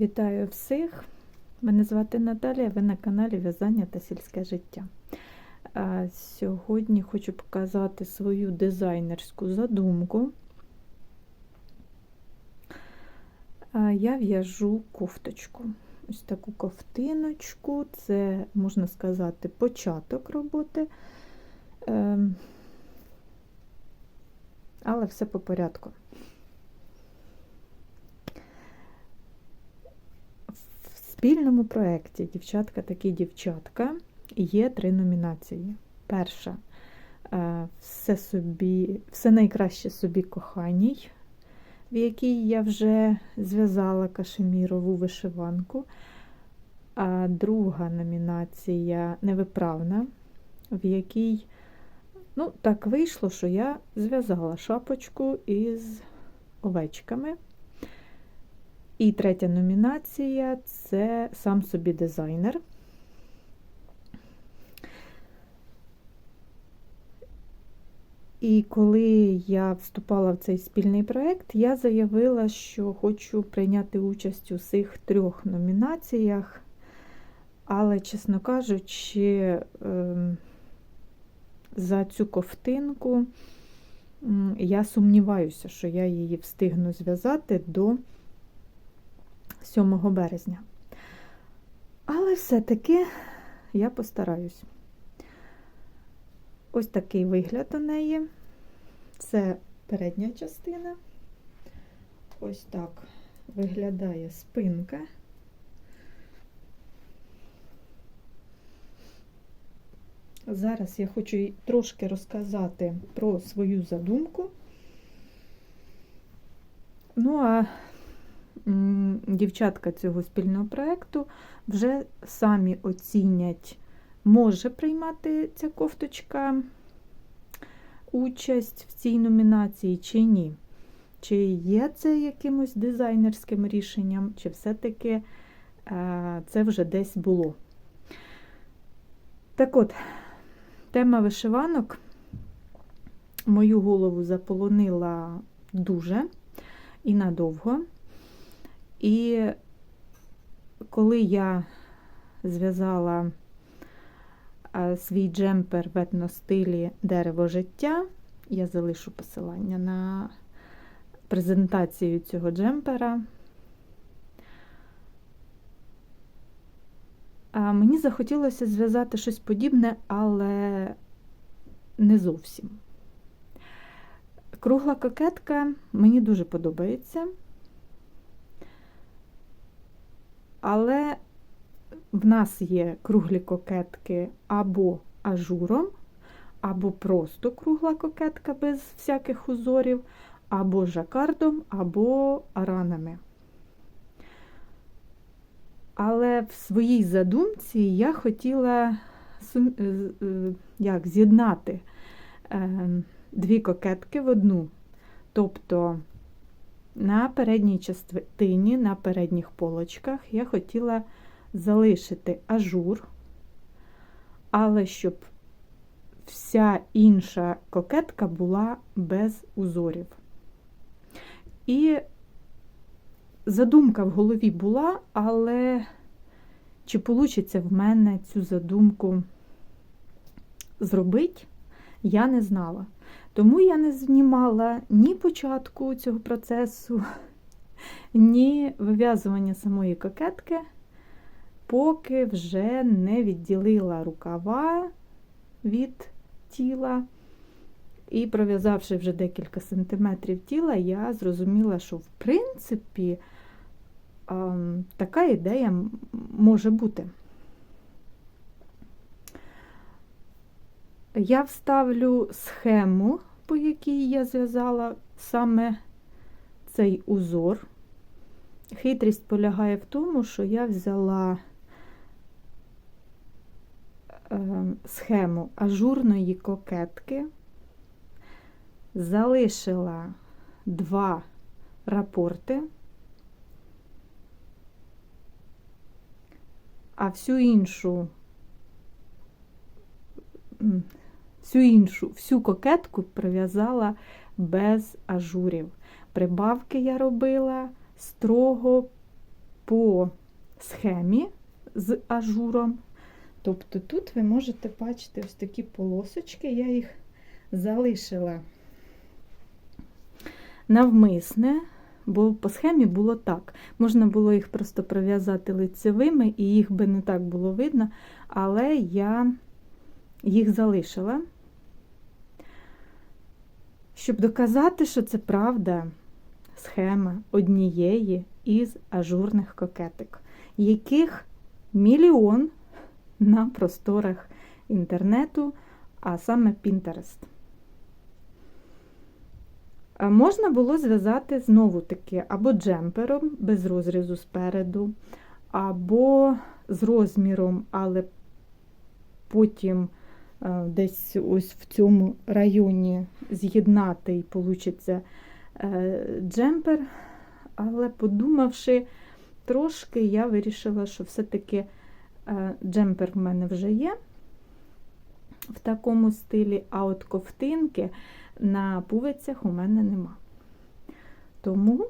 Вітаю всіх! Мене звати Наталія, ви на каналі В'язання та сільське життя. Сьогодні хочу показати свою дизайнерську задумку. Я в'яжу кофточку. Ось таку ковтиночку, це, можна сказати, початок роботи. Ем, Але все по порядку. Спільному проєкті Дівчатка такі дівчатка є три номінації. Перша е, все собі, все найкраще собі коханій, в якій я вже зв'язала кашемірову вишиванку. А друга номінація невиправна, в якій, ну, так вийшло, що я зв'язала шапочку із овечками. І третя номінація це сам собі дизайнер. І коли я вступала в цей спільний проєкт, я заявила, що хочу прийняти участь у цих трьох номінаціях, але, чесно кажучи, ем, за цю ковтинку я сумніваюся, що я її встигну зв'язати до 7 березня. Але все-таки я постараюсь. Ось такий вигляд у неї. Це передня частина. Ось так виглядає спинка. Зараз я хочу трошки розказати про свою задумку. Ну, а дівчатка цього спільного проєкту вже самі оцінять, може приймати ця кофточка участь в цій номінації чи ні. Чи є це якимось дизайнерським рішенням, чи все-таки це вже десь було. Так от, тема вишиванок мою голову заполонила дуже і надовго. І коли я зв'язала свій джемпер в етностилі дерево життя, я залишу посилання на презентацію цього джемпера. Мені захотілося зв'язати щось подібне, але не зовсім. Кругла кокетка мені дуже подобається. Але в нас є круглі кокетки або ажуром, або просто кругла кокетка без всяких узорів, або жакардом, або аранами. Але в своїй задумці я хотіла як, з'єднати ем, дві кокетки в одну. Тобто на передній частині, на передніх полочках я хотіла залишити ажур, але щоб вся інша кокетка була без узорів. І задумка в голові була, але чи вийде в мене цю задумку зробити, я не знала. Тому я не знімала ні початку цього процесу, ні вив'язування самої кокетки, поки вже не відділила рукава від тіла. І пров'язавши вже декілька сантиметрів тіла, я зрозуміла, що, в принципі, така ідея може бути. Я вставлю схему, по якій я зв'язала саме цей узор. Хитрість полягає в тому, що я взяла е, схему ажурної кокетки, залишила два рапорти, а всю іншу всю іншу, всю кокетку прив'язала без ажурів. Прибавки я робила строго по схемі з ажуром. Тобто тут ви можете бачити ось такі полосочки, я їх залишила навмисне, бо по схемі було так. Можна було їх просто пров'язати лицевими, і їх би не так було видно, але я їх залишила, щоб доказати, що це правда схема однієї із ажурних кокеток, яких мільйон на просторах інтернету, а саме Pinterest. Можна було зв'язати знову-таки або джемпером без розрізу спереду, або з розміром, але потім десь ось в цьому районі з'єднати і вийде джемпер. Але подумавши трошки, я вирішила, що все-таки е, джемпер в мене вже є в такому стилі, а от ковтинки на пувицях у мене нема. Тому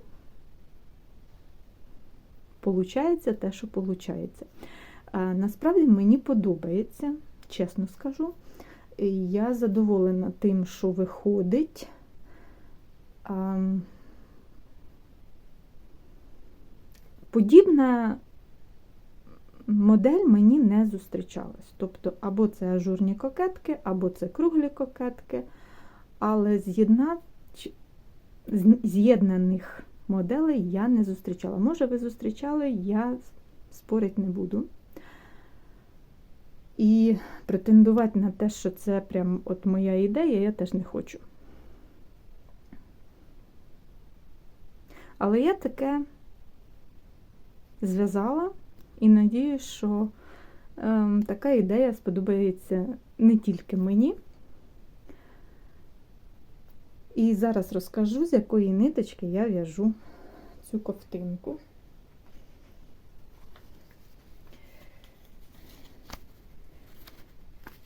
получається те, що виходить. Насправді мені подобається, чесно скажу. Я задоволена тим, що виходить. Подібна модель мені не зустрічалась. Тобто, або це ажурні кокетки, або це круглі кокетки, але з'єднаних моделей я не зустрічала. Може, ви зустрічали, я спорити не буду. І претендувати на те, що це прям от моя ідея, я теж не хочу. Але я таке зв'язала і надію, що е, така ідея сподобається не тільки мені. І зараз розкажу, з якої ниточки я в'яжу цю ковтинку.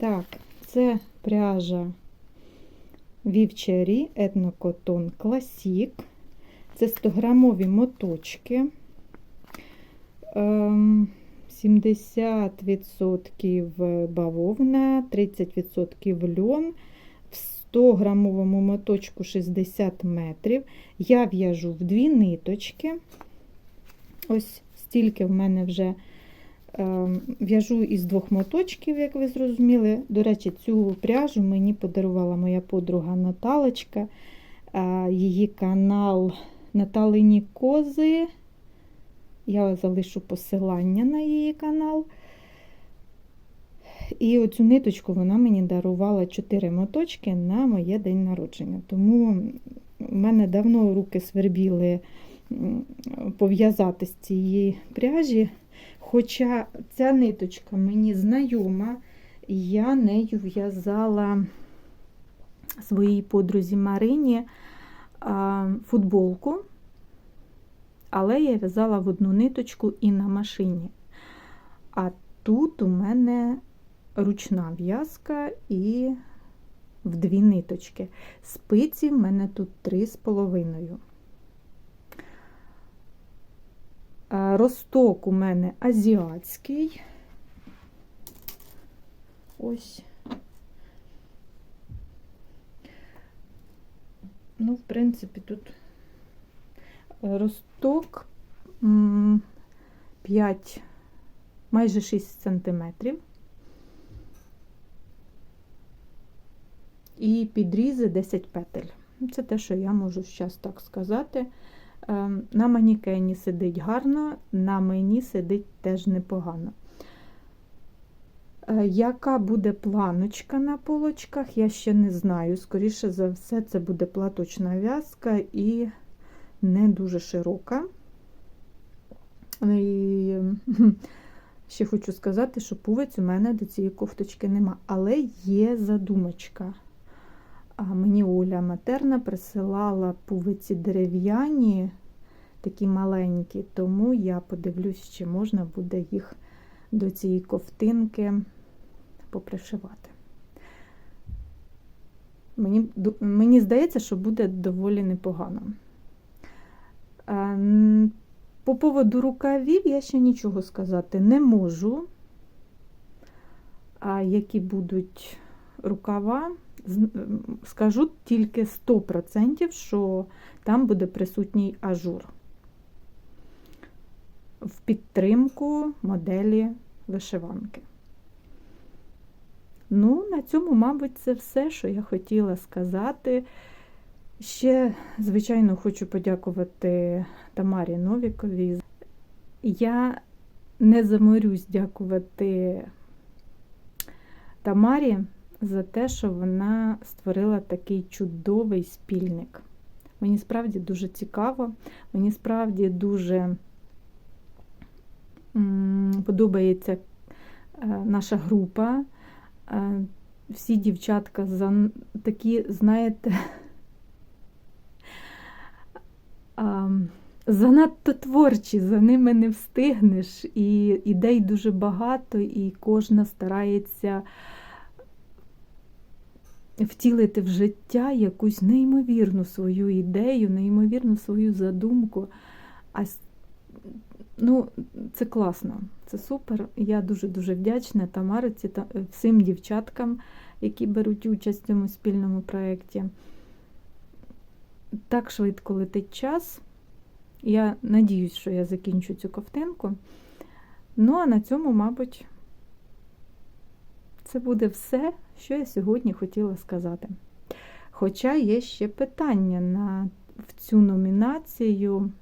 Так, це пряжа Вівчарі Етнокотон Класік. Це 100-грамові моточки. 70% ем, бавовна, 30% льон. В 100 грамовому моточку 60 метрів. Я в'яжу в дві ниточки. Ось стільки в мене вже в'яжу із двох моточків, як ви зрозуміли. До речі, цю пряжу мені подарувала моя подруга Наталочка. Її канал Наталині Кози. Я залишу посилання на її канал. І оцю ниточку вона мені дарувала 4 моточки на моє день народження. Тому в мене давно руки свербіли пов'язати з цієї пряжі. Хоча ця ниточка мені знайома, я нею в'язала своїй подрузі Марині футболку але я в'язала в одну ниточку і на машині. А тут у мене ручна в'язка і в дві ниточки. Спиці в мене тут три з половиною. Росток у мене азіатський. Ось. Ну, в принципі, тут росток 5, майже 6 сантиметрів. І підрізи 10 петель. Це те, що я можу зараз так сказати. Ем, на манікені сидить гарно, на мені сидить теж непогано. Е, яка буде планочка на полочках, я ще не знаю. Скоріше за все, це буде платочна в'язка і не дуже широка. І ще хочу сказати, що пувець у мене до цієї кофточки нема, але є задумочка. А Мені Оля матерна присилала пувиці дерев'яні, такі маленькі, тому я подивлюсь, чи можна буде їх до цієї ковтинки попришивати. Мені, Мені здається, що буде доволі непогано. По поводу рукавів я ще нічого сказати не можу. А які будуть рукава, скажу тільки 100%, що там буде присутній ажур в підтримку моделі вишиванки. Ну, на цьому, мабуть, це все, що я хотіла сказати. Ще, звичайно, хочу подякувати Тамарі Новіковій. Я не заморюсь дякувати Тамарі за те, що вона створила такий чудовий спільник. Мені справді дуже цікаво, мені справді дуже подобається е, наша група. Е, всі дівчатка за такі, знаєте, занадто творчі, за ними не встигнеш, і ідей дуже багато, і кожна старається втілити в життя якусь неймовірну свою ідею, неймовірну свою задумку. А ну, це класно, це супер. Я дуже-дуже вдячна Тамариці та всім дівчаткам, які беруть участь в цьому спільному проєкті. Так швидко летить час. Я надіюсь, що я закінчу цю ковтинку. Ну, а на цьому, мабуть, це буде все, що я сьогодні хотіла сказати. Хоча є ще питання на в цю номінацію,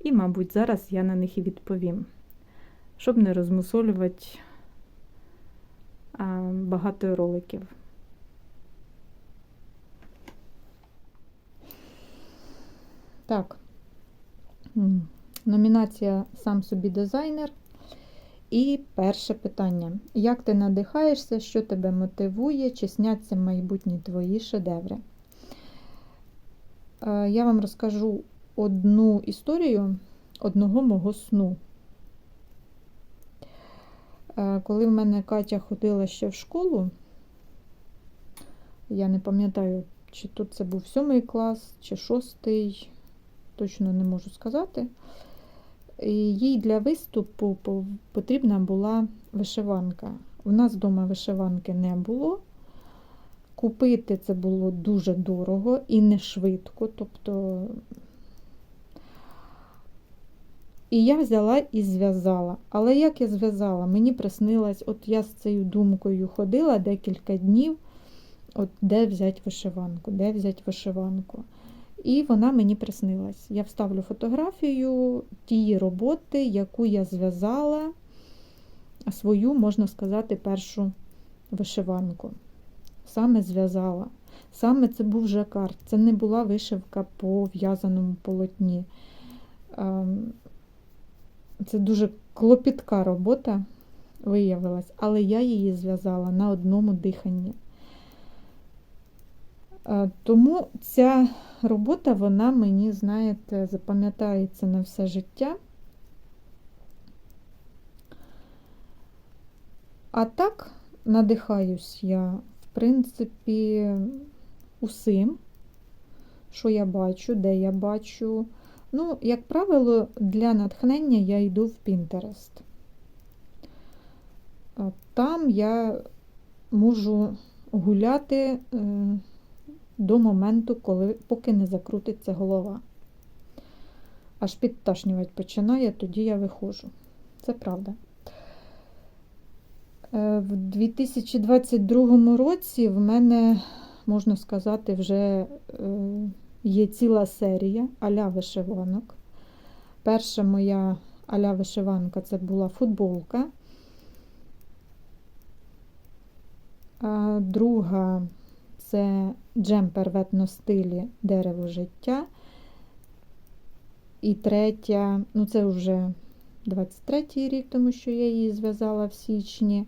і, мабуть, зараз я на них і відповім, щоб не розмусолювати багато роликів. Так, номінація Сам собі дизайнер. І перше питання. Як ти надихаєшся, що тебе мотивує, чи сняться майбутні твої шедеври? Е, я вам розкажу одну історію одного мого сну. Е, коли в мене Катя ходила ще в школу, я не пам'ятаю, чи тут це був сьомий клас, чи шостий, точно не можу сказати. Їй для виступу потрібна була вишиванка. У нас вдома вишиванки не було. Купити це було дуже дорого і не швидко. Тобто, і я взяла і зв'язала. Але як я зв'язала? Мені приснилось, от я з цією думкою ходила декілька днів, от де взяти вишиванку, де взяти вишиванку. І вона мені приснилась. Я вставлю фотографію тієї роботи, яку я зв'язала свою, можна сказати, першу вишиванку. Саме зв'язала. Саме це був жакард, це не була вишивка по в'язаному полотні. Ем, це дуже клопітка робота виявилась, але я її зв'язала на одному диханні. Е, тому ця робота, вона мені, знаєте, запам'ятається на все життя. А так, надихаюсь я, в принципі, усім, що я бачу, де я бачу. Ну, як правило, для натхнення я йду в Pinterest. Там я можу гуляти е, до моменту, коли, поки не закрутиться голова. Аж підташнювати починає, тоді я виходжу. Це правда. Е, в 2022 році в мене, можна сказати, вже е, є ціла серія аля вишиванок. Перша моя аля вишиванка це була футболка. Друга це джемпер в етностилі дерево життя. І третя, ну це вже 23-й рік, тому що я її зв'язала в січні.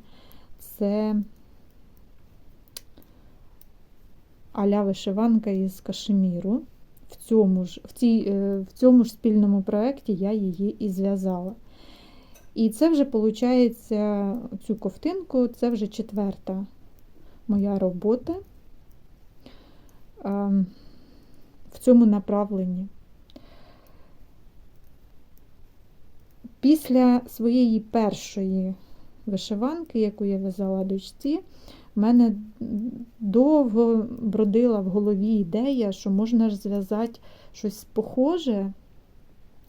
Це аля вишиванка із кашеміру. В цьому ж в, цій, е, в цьому ж спільному проєкті я її і зв'язала. І це вже, виходить, цю ковтинку, це вже четверта моя робота. Ем, в цьому направленні. Після своєї першої вишиванки, яку я в'язала дочці, в мене довго бродила в голові ідея, що можна ж зв'язати щось похоже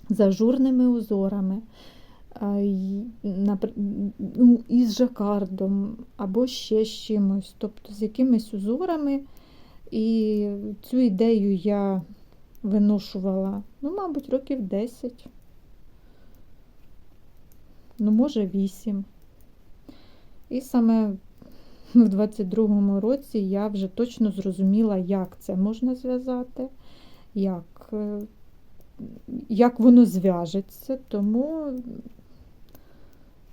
з ажурними узорами, ну, із жакардом або ще з чимось, тобто з якимись узорами. І цю ідею я виношувала, ну, мабуть, років 10, ну, може, 8. І саме в 22-му році я вже точно зрозуміла, як це можна зв'язати, як, е, як воно зв'яжеться, тому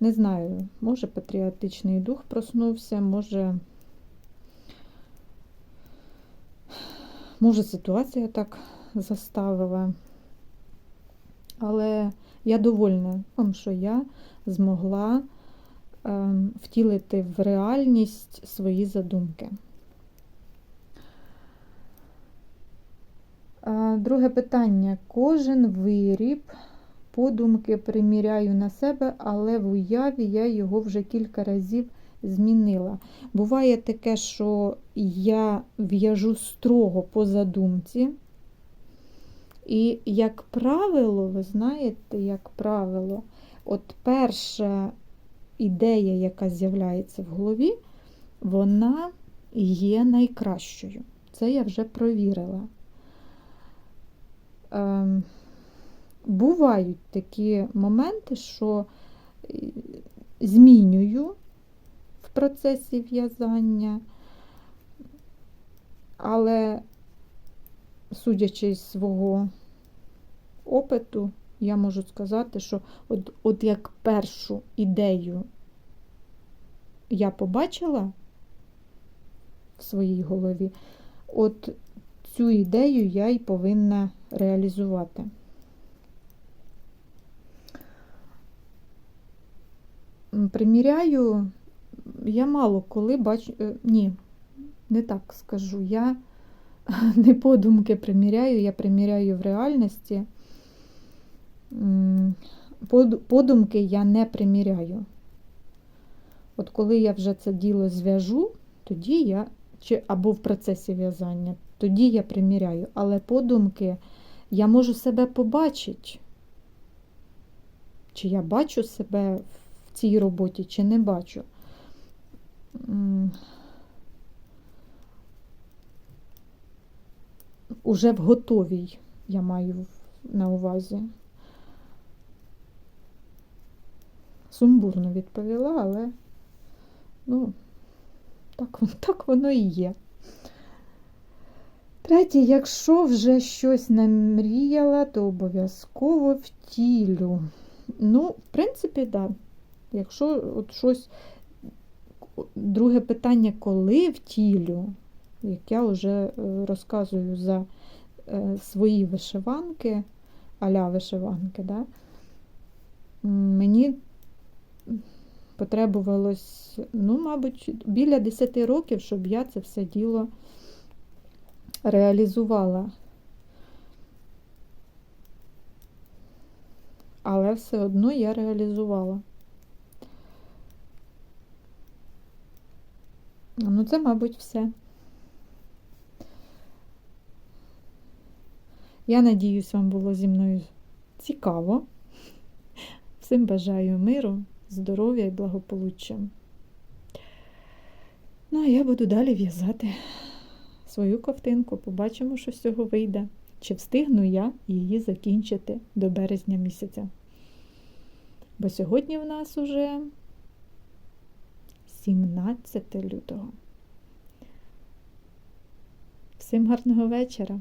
не знаю, може патріотичний дух проснувся, може, може ситуація так заставила. Але я довольна тим, що я змогла ем, втілити в реальність свої задумки. Е, Друге питання. Кожен виріб подумки приміряю на себе, але в уяві я його вже кілька разів змінила. Буває таке, що я в'яжу строго по задумці. І, як правило, ви знаєте, як правило, от перша ідея, яка з'являється в голові, вона є найкращою. Це я вже провірила. Ем, бувають такі моменти, що е, змінюю процесі в'язання, але, судячи з свого опиту, я можу сказати, що от, от як першу ідею я побачила в своїй голові, от цю ідею я й повинна реалізувати. Приміряю, я мало коли бачу, е, ні, не так скажу. Я не подумки приміряю, я приміряю в реальності. Подумки я не приміряю. От коли я вже це діло зв'яжу, тоді я, чи або в процесі в'язання, тоді я приміряю. Але подумки я можу себе побачити. Чи я бачу себе в цій роботі, чи не бачу. Уже в готовій я маю на увазі. Сумбурно відповіла, але ну, так, так воно і є. Третє, якщо вже щось намріяла, то обов'язково втілю. Ну, в принципі, так. Да. Якщо от щось. Друге питання, коли втілю, як я вже е, розказую за е, свої вишиванки, аля вишиванки, да? мені потребувалось, ну, мабуть, біля 10 років, щоб я це все діло реалізувала. Але все одно я реалізувала. Ну, це, мабуть, все. Я надіюсь, вам було зі мною цікаво. Всім бажаю миру, здоров'я і благополуччя. Ну, а я буду далі в'язати свою ковтинку. Побачимо, що з цього вийде. Чи встигну я її закінчити до березня місяця. Бо сьогодні в нас уже 17 лютого. Всім гарного вечора.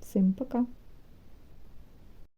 Всім пока.